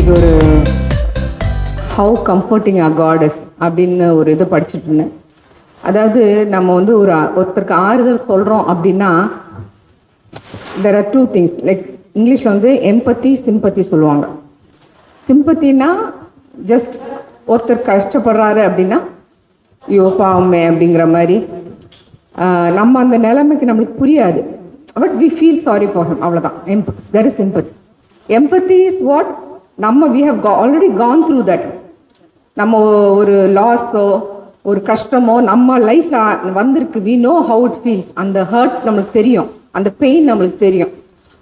இது ஒரு how comforting a goddess அப்படின்னு ஒரு இது படிச்சுட்டு இருந்தேன். அதாவது நம்ம வந்து ஒரு ஒருத்தருக்கு ஆறுதல் சொல்கிறோம் அப்படின்னா there are two things like இங்கிலீஷில் வந்து எம்பத்தி சிம்பத்தி சொல்லுவாங்க. சிம்பத்தின்னா ஜஸ்ட் ஒருத்தர் கஷ்டப்படுறாரு அப்படின்னா ஐயோ பாவமே அப்படிங்கிற மாதிரி. நம்ம அந்த நிலைமைக்கு நம்மளுக்கு புரியாது. But we feel sorry for him அவ்வளோதான் எம்ப there is sympathy empathy is what நம்ம we have already gone through that நம்ம ஒரு லாஸோ ஒரு கஷ்டமோ நம்ம லைஃப்பில் வந்திருக்கு. We know how it feels அந்த ஹர்ட் நம்மளுக்கு தெரியும். அந்த பெயின் நம்மளுக்கு தெரியும்.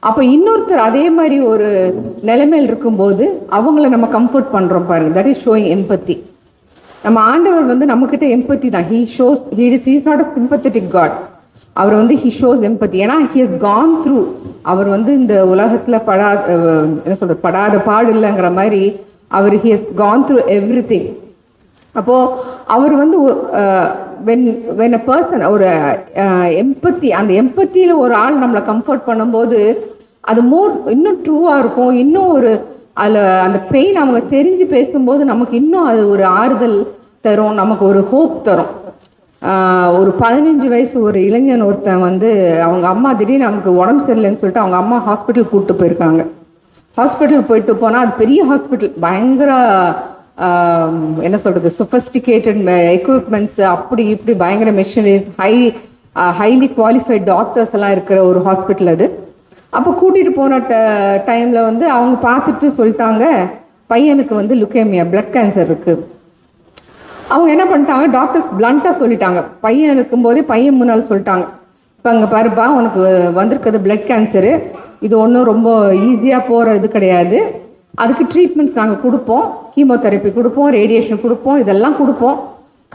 அப்போ இன்னொருத்தர் அதே மாதிரி ஒரு நிலைமையில் இருக்கும்போது அவங்கள நம்ம கம்ஃபர்ட் பண்ணுறோம் பாருங்க. தட் இஸ் ஷோயிங் எம்பத்தி நம்ம ஆண்டவர் வந்து நம்மக்கிட்ட எம்பத்தி தான். He shows he is is not a sympathetic God அவர் வந்து ஹி ஷோஸ் எம்பத்தி ஏன்னா ஹி ஹஸ் கான் த்ரூ அவர் வந்து இந்த உலகத்தில் படா என்ன சொல்கிறது படாத பாடு இல்லைங்கிற மாதிரி அவர் he has gone through everything அப்போது அவர் வந்து வென் வென் அ பர்சன் ஒரு எம்பத்தி அந்த எம்பத்தியில் ஒரு ஆள் நம்மளை கம்ஃபர்ட் பண்ணும்போது அது மோர் இன்னும் ட்ரூவாக இருக்கும். இன்னும் ஒரு அதில் அந்த பெயின் அவங்க தெரிஞ்சு பேசும்போது நமக்கு இன்னும் அது ஒரு ஆறுதல் தரும் நமக்கு ஒரு ஹோப் தரும். ஒரு பதினஞ்சு வயசு ஒரு இளைஞன் ஒருத்தன் வந்து அவங்க அம்மா திடீர்னு நமக்கு உடம்பு சரியில்லைன்னு சொல்லிட்டு அவங்க அம்மா ஹாஸ்பிட்டல் கூப்பிட்டு போயிருக்காங்க. ஹாஸ்பிட்டல் போயிட்டு போனால் அது பெரிய ஹாஸ்பிட்டல் பயங்கர என்ன சொல்கிறது சொஃபஸ்டிகேட்டட் எக்யூப்மெண்ட்ஸ் அப்படி இப்படி பயங்கர machineries high highly qualified doctors எல்லாம் இருக்கிற ஒரு ஹாஸ்பிட்டல் அது. அப்போ கூட்டிகிட்டு போன ட டைமில் வந்து அவங்க பார்த்துட்டு சொல்லிட்டாங்க பையனுக்கு வந்து லுக்கேமியா பிளட் கேன்சர் இருக்குது அவங்க என்ன பண்ணிட்டாங்க? டாக்டர்ஸ் பிளண்ட்டாக சொல்லிட்டாங்க. பையன் இருக்கும்போதே பையன் முன்னால் சொல்லிட்டாங்க. இப்போ அங்கே பாருப்பா உனக்கு வந்திருக்கிறது பிளட் கேன்சரு இது ஒன்றும் ரொம்ப ஈஸியாக போகிற இது கிடையாது. அதுக்கு ட்ரீட்மெண்ட்ஸ் நாங்கள் கொடுப்போம். கீமோதெரப்பி கொடுப்போம் ரேடியேஷன் கொடுப்போம் இதெல்லாம் கொடுப்போம்.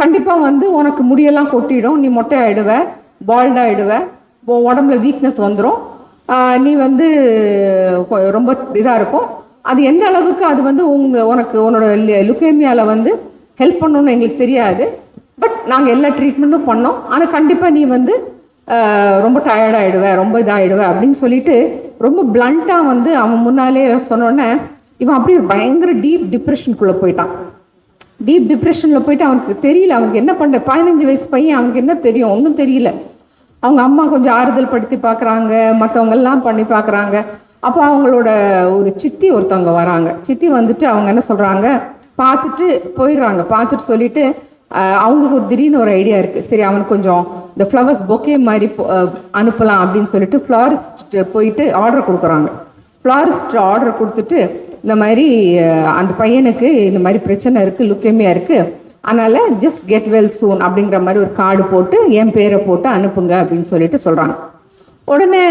கண்டிப்பாக வந்து உனக்கு முடியெல்லாம் கொட்டிடும். நீ மொட்டை ஆகிடுவ பால்ட் ஆகிடுவ உடம்புல வீக்னஸ் வந்துடும் நீ வந்து ரொம்ப இதாக இருக்கும். அது எந்த அளவுக்கு அது வந்து உங்க உனக்கு உன்னோட லுக்கேமியாவில் வந்து ஹெல்ப் பண்ணணும்னு எங்களுக்கு தெரியாது. பட் நாங்கள் எல்லா ட்ரீட்மெண்ட்டும் பண்ணோம். ஆனால் கண்டிப்பாக நீ வந்து ரொம்ப டயர்டாகிடுவேன் ரொம்ப இதாகிடுவேன் அப்படின்னு சொல்லிட்டு ரொம்ப பிளண்ட்டாக வந்து அவன் முன்னாலே சொன்னோன்னே இவன் அப்படியே பயங்கர டீப் டிப்ரெஷனுக்குள்ளே போயிட்டான். டீப் டிப்ரெஷனில் போயிட்டு அவனுக்கு தெரியல அவனுக்கு என்ன பண்ண பதினஞ்சு வயசு பையன் அவனுக்கு என்ன தெரியும் ஒன்றும் தெரியல. அவங்க அம்மா கொஞ்சம் ஆறுதல் படுத்தி பார்க்குறாங்க மற்றவங்கெல்லாம் பண்ணி பார்க்குறாங்க அப்போ அவங்களோட ஒரு சித்தி ஒருத்தவங்க வராங்க. சித்தி வந்துட்டு அவங்க என்ன சொல்கிறாங்க பார்த்துட்டு போயிடுறாங்க. பார்த்துட்டு சொல்லிட்டு அவங்களுக்கு ஒரு திடீர்னு ஒரு ஐடியா இருக்குது சரி அவனுக்கு கொஞ்சம் இந்த ஃப்ளவர்ஸ் பொக்கே மாதிரி அனுப்பலாம் அப்படின்னு சொல்லிட்டு ஃப்ளாரிஸ்ட் போயிட்டு ஆர்டர் கொடுக்குறாங்க. ஃப்ளாரிஸ்ட் ஆர்டர் கொடுத்துட்டு இந்த மாதிரி அந்த பையனுக்கு இந்த மாதிரி பிரச்சனை இருக்குது லுக்கேமியா இருக்குது அதனால் ஜஸ்ட் கெட் வெல் சூன் அப்படிங்கிற மாதிரி ஒரு கார்டு போட்டு என் பேரை போட்டு அனுப்புங்க அப்படின்னு சொல்லிட்டு சொல்கிறாங்க உடனே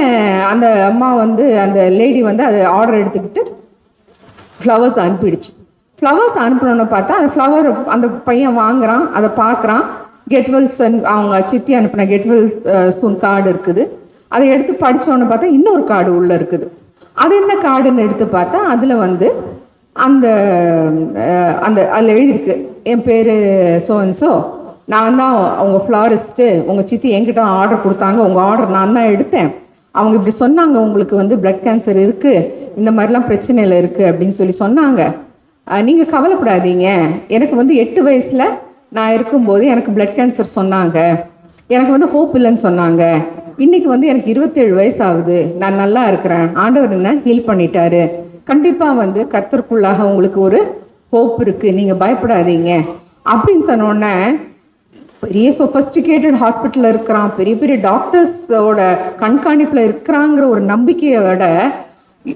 அந்த அம்மா வந்து அந்த லேடி வந்து அதை ஆர்டர் எடுத்துக்கிட்டு ஃப்ளவர்ஸ் அனுப்பிடுச்சு. ஃப்ளவர்ஸ் அனுப்பணும்னு பார்த்தா அந்த ஃப்ளவர் அந்த பையன் வாங்குறான் அதை பார்க்குறான். கெட்வெல் சன் அவங்க சித்தி அனுப்பின கெட்வெல் சூன் கார்டு இருக்குது. அதை எடுத்து படித்தோன்னு பார்த்தா இன்னொரு கார்டு உள்ளே இருக்குது. அது என்ன கார்டுன்னு எடுத்து பார்த்தா அதில் வந்து அந்த uh, அந்த அதில் எழுதியிருக்கு என் பேர் சோன்சோ நான் தான் அவங்க ஃப்ளாரிஸ்ட்டு உங்கள் சித்தி என்கிட்ட ஆர்டர் கொடுத்தாங்க உங்கள் ஆர்டர் நான் தான் எடுத்தேன். அவங்க இப்படி சொன்னாங்க உங்களுக்கு வந்து பிளட் கேன்சர் இருக்குது இந்த மாதிரிலாம் பிரச்சனையில் இருக்குது அப்படின்னு சொல்லி சொன்னாங்க. நீங்கள் கவலைப்படாதீங்க. எனக்கு வந்து எட்டு வயசில் நான் இருக்கும்போது எனக்கு பிளட் கேன்சர் சொன்னாங்க. எனக்கு வந்து ஹோப் இல்லைன்னு சொன்னாங்க. இன்னைக்கு வந்து எனக்கு இருபத்தேழு வயசு ஆகுது நான் நல்லா இருக்கிறேன். ஆண்டவர் என்ன? ஹீல் பண்ணிட்டாரு. கண்டிப்பாக வந்து கத்தருக்குள்ளாக உங்களுக்கு ஒரு ஹோப் இருக்குது நீங்கள் பயப்படாதீங்க. அப்படின்னு சொன்னோடனே பெரிய சொபஸ்டிகேட்டட் ஹாஸ்பிட்டலில் இருக்கிறான். பெரிய பெரிய டாக்டர்ஸோட கண்காணிப்பில் இருக்கிறாங்கிற ஒரு நம்பிக்கையை விட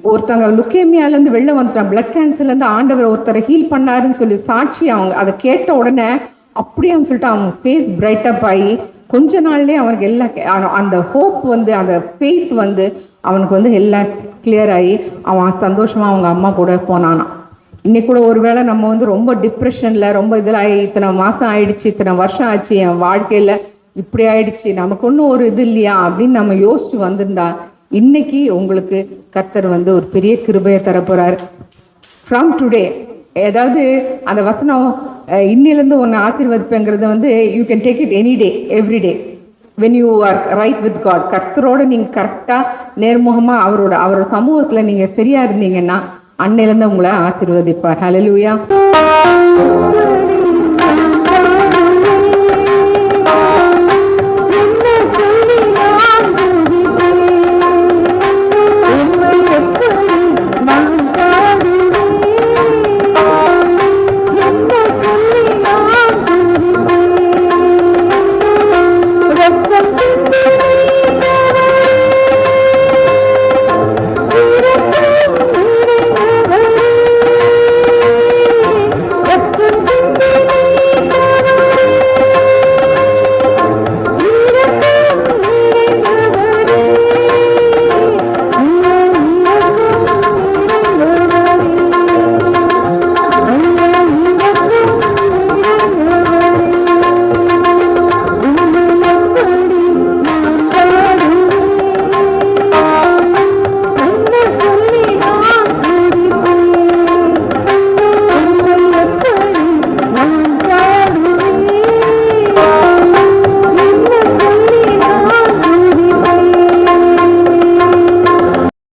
ஒருத்தங்க லுக்கேமியாலேருந்து வெளில வந்துட்டான் பிளட் கேன்சர்லேருந்து ஆண்டவர் ஒருத்தரை ஹீல் பண்ணாருன்னு சொல்லி சாட்சி அவங்க அதை கேட்ட உடனே அப்படியே சொல்லிட்டு அவங்க ஃபேஸ் பிரைட்டப் ஆகி கொஞ்ச நாள்லயே அவனுக்கு எல்லாம் அந்த ஹோப் வந்து அந்த ஃபெய்த் வந்து அவனுக்கு வந்து எல்லாம் கிளியர் ஆகி அவன் சந்தோஷமா அவங்க அம்மா கூட போனானான் இன்னைக்கு கூட ஒருவேளை நம்ம வந்து ரொம்ப டிப்ரெஷன்ல ரொம்ப இதில் ஆகி இத்தனை மாசம் ஆயிடுச்சு இத்தனை வருஷம் ஆச்சு என் வாழ்க்கையில இப்படி ஆயிடுச்சு நமக்கு ஒன்றும் ஒரு இது இல்லையா அப்படின்னு நம்ம யோசிச்சு வந்திருந்தா இன்னைக்கு உங்களுக்கு கர்த்தர் வந்து ஒரு பெரிய கிருபையை தரப்போறார். ஃப்ரம் டுடே ஏதாவது அந்த வசனம் அஹ், இன்னிலிருந்து ஒன்று ஆசீர்வதிப்பேங்கிறது வந்து you can take it any day every day when you are right with God கர்த்தரோட நீங்கள் கரெக்டாக நேர்முகமாக அவரோட அவரோட சமூகத்தில் நீங்கள் சரியாக இருந்தீங்கன்னா அன்னையிலேருந்து உங்களை ஆசீர்வதிப்பார். ஹalleluya